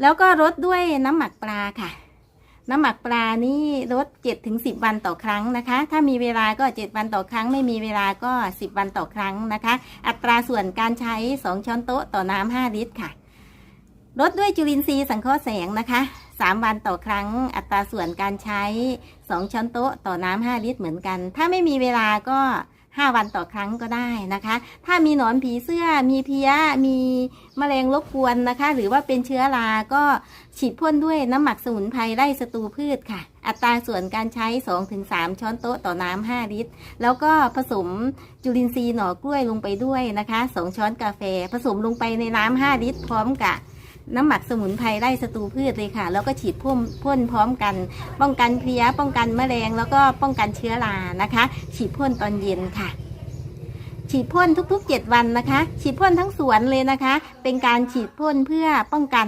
แล้วก็รดด้วยน้ำหมักปลาค่ะ น้ำหมักปลานี่ลดเจ็ดถึงสิบวันต่อครั้งนะคะ ถ้ามีเวลาก็เจ็ดวันต่อครั้ง ไม่มีเวลาก็สิบวันต่อครั้งนะคะ อัตราส่วนการใช้สองช้อนโต๊ะต่อน้ำห้าลิตรค่ะลดด้วยจุลินทรีย์สังเคราะห์แสงนะคะสามวันต่อครั้ง อัตราส่วนการใช้สองช้อนโต๊ะต่อน้ำห้าลิตรเหมือนกัน ถ้าไม่มีเวลาก็ ห้าวันต่อครั้งก็ได้นะคะ ถ้ามีหนอนผีเสื้อมีเพี้ยมีแมลงรบกวนนะคะ หรือว่าเป็นเชื้อราก็ฉีดพ่นด้วยน้ำหมักสมุนไพรไล่ศัตรูพืชค่ะ อัตราส่วนการใช้ 2-3 ช้อนโต๊ะต่อน้ำ5ลิตร แล้วก็ผสมจุลินทรีย์หน่อกล้วยลงไปด้วยนะคะ 2 ช้อนกาแฟ ผสมลงไปในน้ำ5ลิตรพร้อมกับ น้ำหมักสมุนไพรไล่ศัตรูพืชเลยค่ะ แล้วก็ฉีดพ่นพ่นพร้อมกัน ป้องกันเพลี้ยป้องกันแมลง แล้วก็ป้องกันเชื้อรานะคะ ฉีดพ่นตอนเย็นค่ะ ฉีดพ่นทุกๆ 7 วันนะคะ ฉีดพ่นทั้งสวนเลยนะคะ เป็นการฉีดพ่นเพื่อป้องกัน